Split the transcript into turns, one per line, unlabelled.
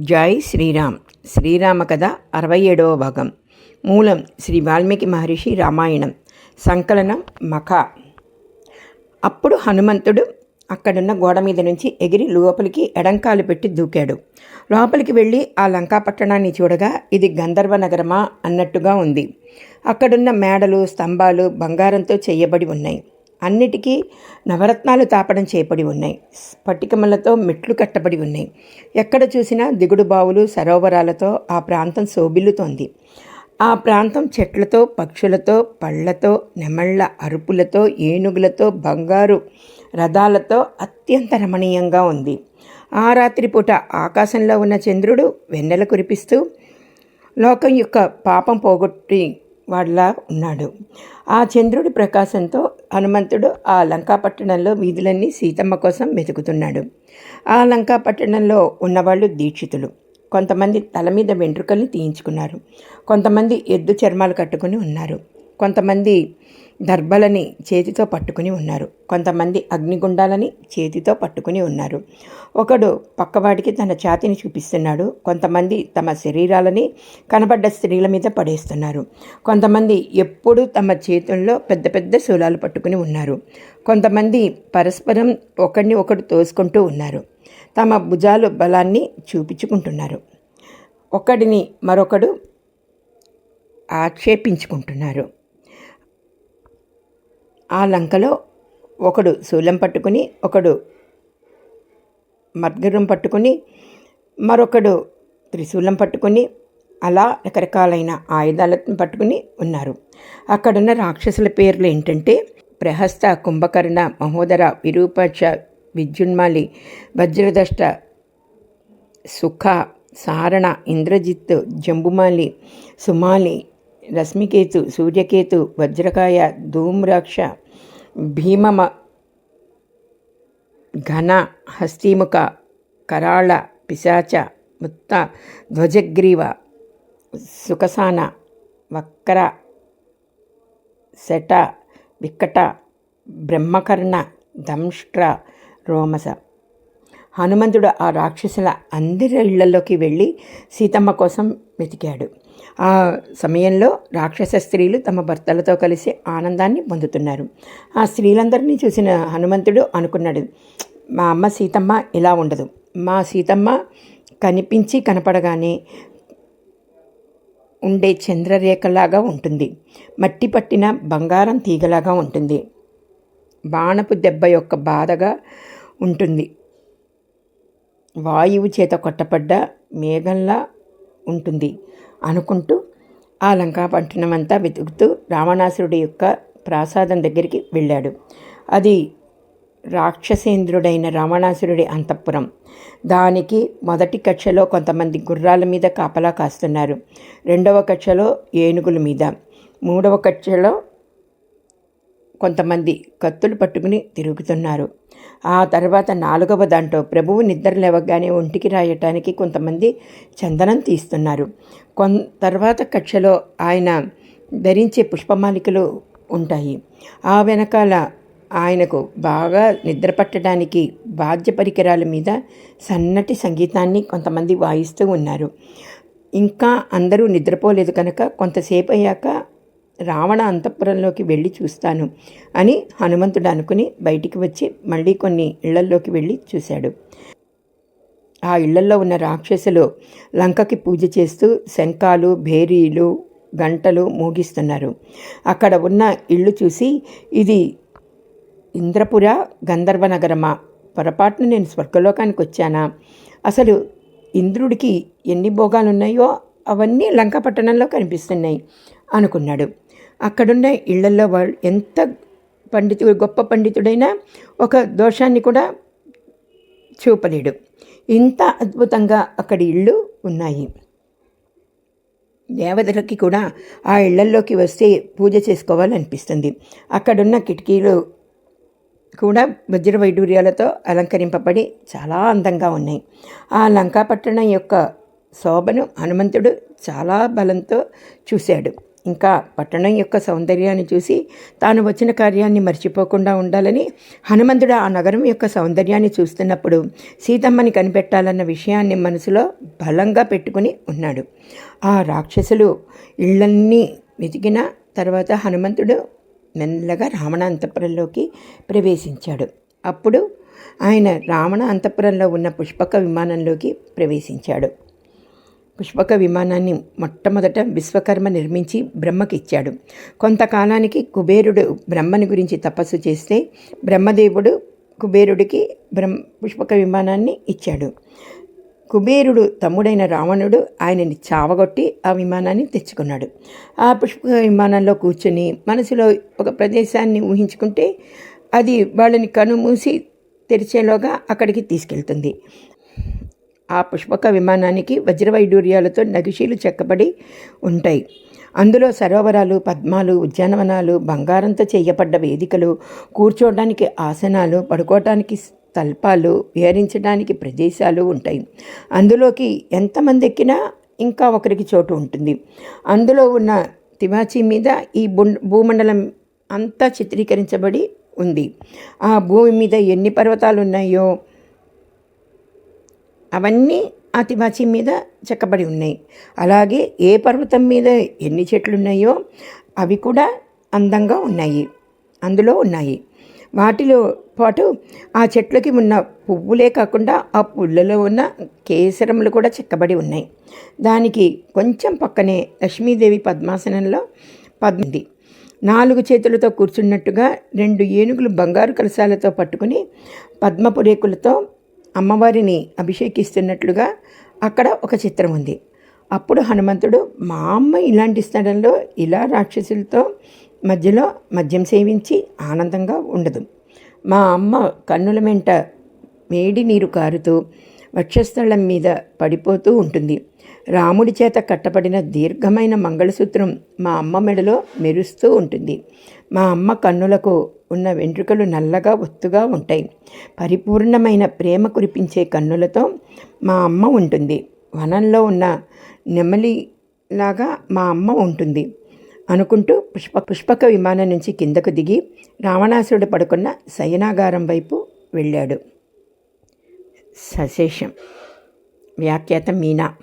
జై శ్రీరామ్. శ్రీరామ కథ అరవై ఏడవ భాగం. మూలం శ్రీ వాల్మీకి మహర్షి రామాయణం. సంకలనం మఖ. అప్పుడు హనుమంతుడు అక్కడున్న గోడ మీద నుంచి ఎగిరి లోపలికి ఎడంకాలు పెట్టి దూకాడు. లోపలికి వెళ్ళి ఆ లంకా పట్టణాన్ని చూడగా ఇది గంధర్వ నగరమా అన్నట్టుగా ఉంది. అక్కడున్న మేడలు స్తంభాలు బంగారంతో చేయబడి ఉన్నాయి. అన్నిటికీ నవరత్నాలు తాపడం చేపడి ఉన్నాయి. స్ఫటికములతో మెట్లు కట్టబడి ఉన్నాయి. ఎక్కడ చూసినా దిగుడు బావులు సరోవరాలతో ఆ ప్రాంతం శోభిల్లుతోంది. ఆ ప్రాంతం చెట్లతో పక్షులతో పళ్ళతో నెమళ్ళ అరుపులతో ఏనుగులతో బంగారు రథాలతో అత్యంత రమణీయంగా ఉంది. ఆ రాత్రిపూట ఆకాశంలో ఉన్న చంద్రుడు వెన్నెల కురిపిస్తూ లోకం యొక్క పాపం పోగొట్టి వాడిలా ఉన్నాడు. ఆ చంద్రుడి ప్రకాశంతో హనుమంతుడు ఆ లంకాపట్టణంలో వీధులన్నీ సీతమ్మ కోసం వెతుకుతున్నాడు. ఆ లంకాపట్టణంలో ఉన్నవాళ్ళు దీక్షితులు. కొంతమంది తల మీద వెంట్రుకల్ని తీయించుకున్నారు. కొంతమంది ఎద్దు చర్మాలు కట్టుకుని ఉన్నారు. కొంతమంది దర్భలని చేతితో పట్టుకుని ఉన్నారు. కొంతమంది అగ్నిగుండాలని చేతితో పట్టుకుని ఉన్నారు. ఒకడు పక్కవాడికి తన ఛాతిని చూపిస్తున్నాడు. కొంతమంది తమ శరీరాలని కనబడ్డ స్త్రీల మీద పడేస్తున్నారు. కొంతమంది ఎప్పుడూ తమ చేతుల్లో పెద్ద పెద్ద శూలాలు పట్టుకుని ఉన్నారు. కొంతమంది పరస్పరం ఒకరిని ఒకడు తోసుకుంటూ ఉన్నారు. తమ భుజాలు బలాన్ని చూపించుకుంటున్నారు. ఒకడిని మరొకడు ఆక్షేపించుకుంటున్నారు. ఆ లంకలో ఒకడు శూలం పట్టుకుని ఒకడు మద్గరం పట్టుకుని మరొకడు త్రిశూలం పట్టుకుని అలా రకరకాలైన ఆయుధాలను పట్టుకుని ఉన్నారు. అక్కడున్న రాక్షసుల పేర్లు ఏంటంటే ప్రహస్త కుంభకర్ణ మహోదర విరూపాక్ష విద్యున్మాలి వజ్రదష్ట సుఖ సారణ ఇంద్రజిత్ జంబుమాలి సుమాలి రశ్మికేతు సూర్యకేతు వజ్రకాయ ధూమ్రాక్ష భీమమ ఘన హస్తిముఖ కరాళ పిశాచ ముత్త ధ్వజగ్రీవ సుఖసాన వక్ర శట వికట బ్రహ్మకర్ణ దంష్ట్ర రోమస. హనుమంతుడు ఆ రాక్షసుల అందరి ఇళ్ళలోకి వెళ్ళి సీతమ్మ కోసం వెతికాడు. ఆ సమయంలో రాక్షస స్త్రీలు తమ భర్తలతో కలిసి ఆనందాన్ని పొందుతున్నారు. ఆ స్త్రీలందరినీ చూసిన హనుమంతుడు అనుకున్నాడు మా అమ్మ సీతమ్మ ఇలా ఉండదు. మా సీతమ్మ కనిపించి కనపడగానే ఉండే చంద్రరేఖలాగా ఉంటుంది. మట్టి పట్టిన బంగారం తీగలాగా ఉంటుంది. బాణపు దెబ్బ యొక్క బాధగా ఉంటుంది. వాయువు చేత కొట్టపడ్డ మేఘంలా ఉంటుంది. అనుకుంటూ ఆ లంకాపట్టణం అంతా వెతుకుతూ రావణాసురుడి యొక్క ప్రాసాదం దగ్గరికి వెళ్ళాడు. అది రాక్షసేంద్రుడైన రావణాసురుడి అంతఃపురం. దానికి మొదటి కక్షలో కొంతమంది గుర్రాల మీద కాపలా కాస్తున్నారు. రెండవ కక్షలో ఏనుగుల మీద. మూడవ కక్షలో కొంతమంది కత్తులు పట్టుకుని తిరుగుతున్నారు. ఆ తర్వాత నాలుగవ దాంట్లో ప్రభువు నిద్ర లేవగానే ఒంటికి రాయటానికి కొంతమంది చందనం తీస్తున్నారు. కొన్ తర్వాత కక్షలో ఆయన ధరించే పుష్పమాలికలు ఉంటాయి. ఆ వెనకాల ఆయనకు బాగా నిద్ర పట్టడానికి వాద్య పరికరాల మీద సన్నటి సంగీతాన్ని కొంతమంది వాయిస్తూ ఉన్నారు. ఇంకా అందరూ నిద్రపోలేదు కనుక కొంతసేపు అయ్యాక రావణ అంతఃపురంలోకి వెళ్ళి చూస్తాను అని హనుమంతుడు అనుకుని బయటికి వచ్చి మళ్ళీ కొన్ని ఇళ్ళల్లోకి వెళ్ళి చూశాడు. ఆ ఇళ్ళల్లో ఉన్న రాక్షసులు లంకకి పూజ చేస్తూ శంఖాలు భేరీలు గంటలు మూగిస్తున్నారు. అక్కడ ఉన్న ఇళ్ళు చూసి ఇది ఇంద్రపుర గంధర్వ నగరమా? పొరపాటున నేను స్వర్గలోకానికి వచ్చానా? అసలు ఇంద్రుడికి ఎన్ని భోగాలున్నాయో అవన్నీ లంక పట్టణంలో కనిపిస్తున్నాయి అనుకున్నాడు. అక్కడున్న ఇళ్ళలో వాళ్ళు ఎంత పండితుడు గొప్ప పండితుడైనా ఒక దోషాన్ని కూడా చూపలేడు. ఇంత అద్భుతంగా అక్కడి ఇళ్ళు ఉన్నాయి. దేవతలకి కూడా ఆ ఇళ్ళల్లోకి వస్తే పూజ చేసుకోవాలనిపిస్తుంది. అక్కడున్న కిటికీలు కూడా వజ్ర వైడూర్యాలతో అలంకరింపబడి చాలా అందంగా ఉన్నాయి. ఆ లంకాపట్టణం యొక్క శోభను హనుమంతుడు చాలా బలంతో చూశాడు. ఇంకా పట్టణం యొక్క సౌందర్యాన్ని చూసి తాను వచ్చిన కార్యాన్ని మర్చిపోకుండా ఉండాలని హనుమంతుడు ఆ నగరం యొక్క సౌందర్యాన్ని చూస్తున్నప్పుడు సీతమ్మని కనిపెట్టాలన్న విషయాన్ని మనసులో బలంగా పెట్టుకుని ఉన్నాడు. ఆ రాక్షసులు ఇళ్ళన్నీ వెతికిన తర్వాత హనుమంతుడు మెల్లగా రావణ అంతఃపురంలోకి ప్రవేశించాడు. అప్పుడు ఆయన రావణ అంతఃపురంలో ఉన్న పుష్పక విమానంలోకి ప్రవేశించాడు. పుష్పక విమానాన్ని మొట్టమొదట విశ్వకర్మ నిర్మించి బ్రహ్మకిచ్చాడు. కొంతకాలానికి కుబేరుడు బ్రహ్మని గురించి తపస్సు చేస్తే బ్రహ్మదేవుడు కుబేరుడికి బ్రహ్మ పుష్పక విమానాన్ని ఇచ్చాడు. కుబేరుడు తమ్ముడైన రావణుడు ఆయనని చావగొట్టి ఆ విమానాన్ని తెచ్చుకున్నాడు. ఆ పుష్పక విమానంలో కూర్చొని మనసులో ఒక ప్రదేశాన్ని ఊహించుకుంటే అది వాళ్ళని కనుమూసి తెరిచేలోగా అక్కడికి తీసుకెళ్తుంది. ఆ పుష్పక విమానానికి వజ్రవైడూర్యాలతో నగిషీలు చెక్కబడి ఉంటాయి. అందులో సరోవరాలు పద్మాలు ఉద్యానవనాలు బంగారంతో చేయబడ్డ వేదికలు కూర్చోవడానికి ఆసనాలు పడుకోవడానికి తల్పాలు విహరించడానికి ప్రదేశాలు ఉంటాయి. అందులోకి ఎంతమంది ఎక్కినా ఇంకా ఒకరికి చోటు ఉంటుంది. అందులో ఉన్న తివాచీ మీద ఈ భూమండలం అంతా చిత్రీకరించబడి ఉంది. ఆ భూమి మీద ఎన్ని పర్వతాలు ఉన్నాయో అవన్నీ ఆ తివాచీ మీద చెక్కబడి ఉన్నాయి. అలాగే ఏ పర్వతం మీద ఎన్ని చెట్లు ఉన్నాయో అవి కూడా అందంగా ఉన్నాయి. అందులో ఉన్నాయి. వాటిలో పాటు ఆ చెట్లకి ఉన్న పువ్వులే కాకుండా ఆ పుల్లలో ఉన్న కేసరములు కూడా చెక్కబడి ఉన్నాయి. దానికి కొంచెం పక్కనే లక్ష్మీదేవి పద్మాసనంలో పద్మిది నాలుగు చేతులతో కూర్చున్నట్టుగా రెండు ఏనుగులు బంగారు కలశాలతో పట్టుకుని పద్మపురేకులతో అమ్మవారిని అభిషేకిస్తున్నట్లుగా అక్కడ ఒక చిత్రం ఉంది. అప్పుడు హనుమంతుడు మా అమ్మ ఇలాంటి స్థలంలో ఇలా రాక్షసులతో మధ్యలో మద్యం సేవించి ఆనందంగా ఉండదు. మా అమ్మ కన్నుల వెంట వేడి నీరు కారుతూ వక్షస్థలం మీద పడిపోతూ ఉంటుంది. రాముడి చేత కట్టబడిన దీర్ఘమైన మంగళసూత్రం మా అమ్మ మెడలో మెరుస్తూ ఉంటుంది. మా అమ్మ కన్నులకు ఉన్న వెంట్రుకలు నల్లగా ఒత్తుగా ఉంటాయి. పరిపూర్ణమైన ప్రేమ కురిపించే కన్నులతో మా అమ్మ ఉంటుంది. వనంలో ఉన్న నెమలిలాగా మా అమ్మ ఉంటుంది. అనుకుంటూ పుష్ప పుష్పక విమానం నుంచి కిందకు దిగి రావణాసురుడు పడుకున్న శయనాగారం వైపు వెళ్ళాడు. సశేషం. వ్యాఖ్యాత మీనా.